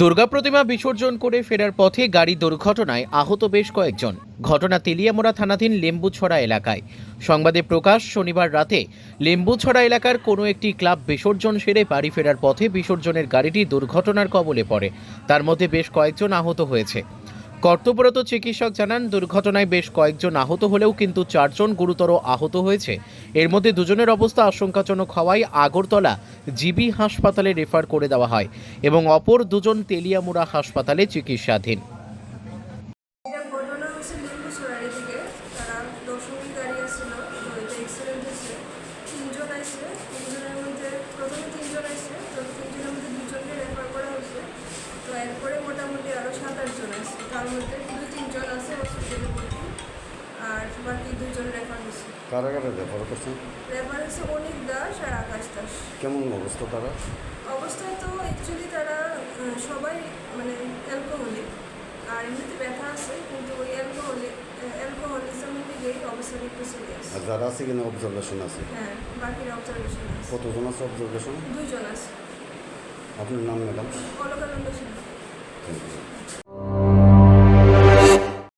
দুর্গা প্রতিমা বিসর্জন করে ফেরার পথে গাড়ি দুর্ঘটনায় আহত বেশ কয়েকজন। ঘটনা তেলিয়ামোড়া থানাধীন লেম্বুছড়া এলাকায়। সংবাদে প্রকাশ, শনিবার রাতে লেম্বুছড়া এলাকার কোনো একটি ক্লাব বিসর্জন সেরে বাড়ি ফেরার পথে বিসর্জনের গাড়িটি দুর্ঘটনার কবলে পড়ে। তার মধ্যে বেশ কয়েকজন আহত হয়েছে। কর্তব্যরত চিকিৎসক জানান, দুর্ঘটনায় বেশ কয়েকজন আহত হলেও কিন্তু চারজন গুরুতর আহত হয়েছে। এর মধ্যে দুজনের অবস্থা আশঙ্কাজনক হওয়ায় আগরতলা জিবি হাসপাতালে রেফার করে দেওয়া হয় এবং অপর দুজন তেলিয়ামুড়া হাসপাতালে চিকিৎসাধীন। তিনজন আসছে তিনজনের মধ্যে প্রথমে তিনজন আসছে তো তিনজনের মধ্যে দুজনকে রেফার করা হয়েছে তো এরপরে মোটামুটি আরও সাত আটজন আসছে তার মধ্যে দু তিনজন আছে হসপিটালে ভর্তি আর বাকি দুজন রেফার হয়েছে কারা কারা রেফার করছেন রেফার হয়েছে অনিক দাস আর আকাশ দাস। কেমন অবস্থা তারা? অবস্থায় তো অ্যাকচুয়ালি তারা সবাই মানে অ্যালকোহলিক আর এমনিতে ব্যথা আছে কিন্তু ওই অ্যালকোহলিক অ্যালকোহলিজমের দিকেই অবস্থাটা একটু সিরিয়াস আর যারা আছে কিনা অবজারভেশন আছে? হ্যাঁ বাকিরা অবজারভেশন আছে। কতজন আছে অবজারভেশন দুজন আছে। আপনার নাম ম্যাডাম?